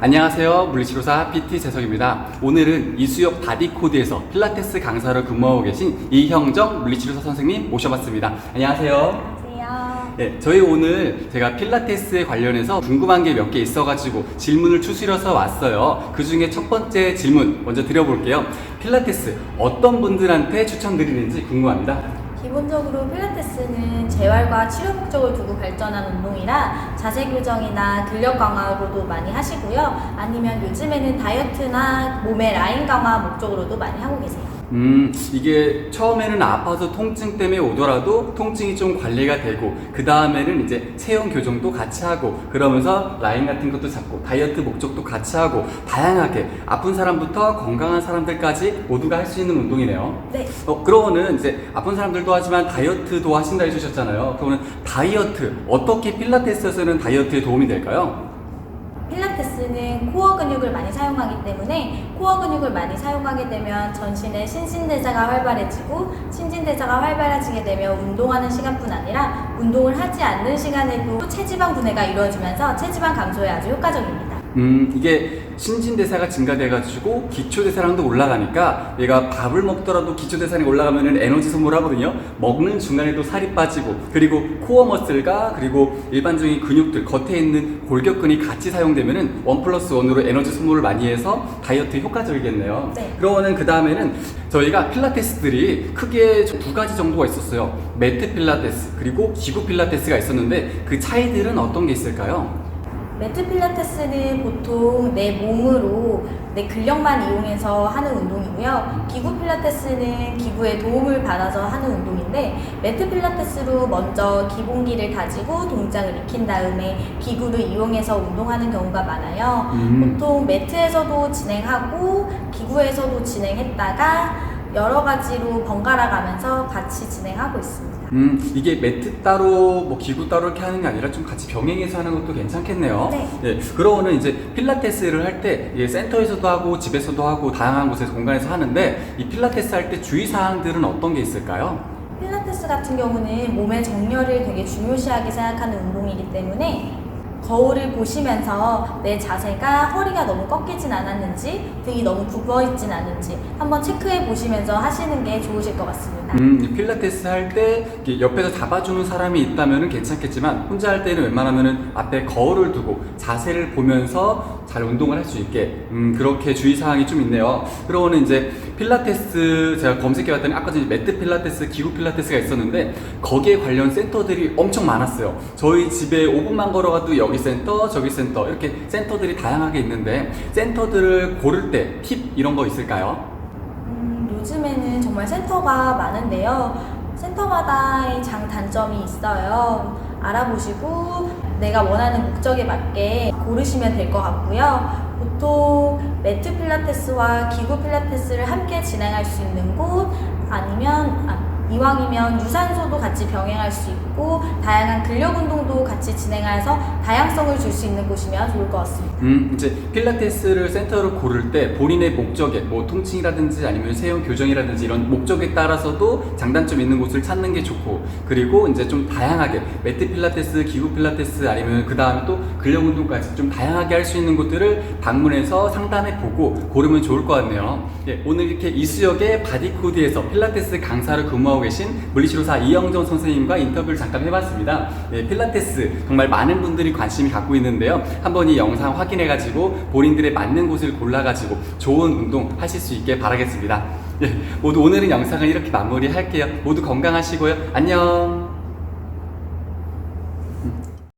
안녕하세요. 물리치료사 PT 재석입니다. 오늘은 이수역 바디코드에서 필라테스 강사로 근무하고 계신 이형정 물리치료사 선생님 모셔봤습니다. 안녕하세요. 안녕하세요. 네, 저희 오늘 제가 필라테스에 관련해서 궁금한 게 몇 개 있어가지고 질문을 추스려서 왔어요. 그 중에 첫 번째 질문 먼저 드려볼게요. 필라테스 어떤 분들한테 추천드리는지 궁금합니다. 기본적으로 필라테스는 재활과 치료 목적을 두고 발전한 운동이라 자세 교정이나 근력 강화로도 많이 하시고요. 아니면 요즘에는 다이어트나 몸의 라인 강화 목적으로도 많이 하고 계세요. 음, 이게 처음에는 아파서 통증 때문에 오더라도 통증이 좀 관리가 되고, 그 다음에는 이제 체형 교정도 같이 하고, 그러면서 라인 같은 것도 잡고, 다이어트 목적도 같이 하고, 다양하게 아픈 사람부터 건강한 사람들까지 모두가 할 수 있는 운동이네요. 네. 어, 그러면은 이제 아픈 사람들도 하지만 다이어트도 하신다 해주셨잖아요. 그러면 다이어트, 어떻게 필라테스에서는 다이어트에 도움이 될까요? 필라테스는 코어 근육을 많이 사용하기 때문에 코어 근육을 많이 사용하게 되면 전신의 신진대사가 활발해지고 신진대사가 활발해지게 되면 운동하는 시간뿐 아니라 운동을 하지 않는 시간에도 체지방 분해가 이루어지면서 체지방 감소에 아주 효과적입니다. 음, 이게 신진대사가 증가돼가지고 기초대사량도 올라가니까 얘가 밥을 먹더라도 기초대사량이 올라가면 에너지 소모하거든요. 먹는 중간에도 살이 빠지고 그리고 코어 머슬과 그리고 일반적인 근육들 겉에 있는 골격근이 같이 사용되면은 원 플러스 원으로 에너지 소모를 많이 해서 다이어트에 효과적이겠네요. 네. 그러면은 그 다음에는 저희가 필라테스들이 크게 두 가지 정도가 있었어요. 매트 필라테스 그리고 기구 필라테스가 있었는데 그 차이들은 어떤 게 있을까요? 매트 필라테스는 보통 내 몸으로 내 근력만 이용해서 하는 운동이고요. 기구 필라테스는 기구의 도움을 받아서 하는 운동인데 매트 필라테스로 먼저 기본기를 가지고 동작을 익힌 다음에 기구를 이용해서 운동하는 경우가 많아요. 음. 보통 매트에서도 진행하고 기구에서도 진행했다가 여러 가지로 번갈아 가면서 같이 진행하고 있습니다. 음, 이게 매트 따로, 뭐 기구 따로 이렇게 하는 게 아니라 좀 같이 병행해서 하는 것도 괜찮겠네요. 네. 예, 그러고는 이제 필라테스를 할 때, 예, 센터에서도 하고, 집에서도 하고, 다양한 곳에서 공간에서 하는데, 이 필라테스 할 때 주의 사항들은 어떤 게 있을까요? 필라테스 같은 경우는 몸의 정렬을 되게 중요시하게 생각하는 운동이기 때문에 거울을 보시면서 내 자세가 허리가 너무 꺾이진 않았는지 등이 너무 굽어 있진 않은지 한번 체크해 보시면서 하시는 게 좋으실 것 같습니다. 음, 이 필라테스 할 때 옆에서 잡아주는 사람이 있다면 괜찮겠지만 혼자 할 때는 웬만하면 앞에 거울을 두고 자세를 보면서 잘 운동을 할 수 있게 음, 그렇게 주의사항이 좀 있네요. 그러고는 이제 필라테스 제가 검색해 봤더니 아까 전에 매트 필라테스, 기구 필라테스가 있었는데 거기에 관련 센터들이 엄청 많았어요. 저희 집에 5분만 걸어가도 여기 센터, 저기 센터 이렇게 센터들이 다양하게 있는데 센터들을 고를 때 팁 이런 거 있을까요? 음, 요즘에는 정말 센터가 많은데요. 센터마다의 장 단점이 있어요. 알아보시고 내가 원하는 목적에 맞게 고르시면 될 것 같고요. 보통 매트 필라테스와 기구 필라테스를 함께 진행할 수 있는 곳 아니면 아, 이왕이면 유산소도 같이 병행할 수 있고 다양한 근력 운동도 같이 진행해서 다양성을 줄 수 있는 곳이면 좋을 것 같습니다. 음, 이제 필라테스를 센터로 고를 때 본인의 목적에 뭐 통증이라든지 아니면 세형 교정이라든지 이런 목적에 따라서도 장단점 있는 곳을 찾는 게 좋고 그리고 이제 좀 다양하게 매트 필라테스, 기구 필라테스 아니면 그 다음에 또 근력 운동까지 좀 다양하게 할 수 있는 곳들을 방문해서 상담해 보고 고르면 좋을 것 같네요. 예, 오늘 이렇게 이수역의 바디코드에서 필라테스 강사로 근무하고 계신 물리치료사 이영정 선생님과 인터뷰를 잠깐 해봤습니다. 예, 필라테스 정말 많은 분들이 관심이 갖고 있는데요. 한번 이 영상 확인해가지고 본인들의 맞는 곳을 골라가지고 좋은 운동 하실 수 있게 바라겠습니다. 예, 모두 오늘은 영상을 이렇게 마무리할게요. 모두 건강하시고요. 안녕.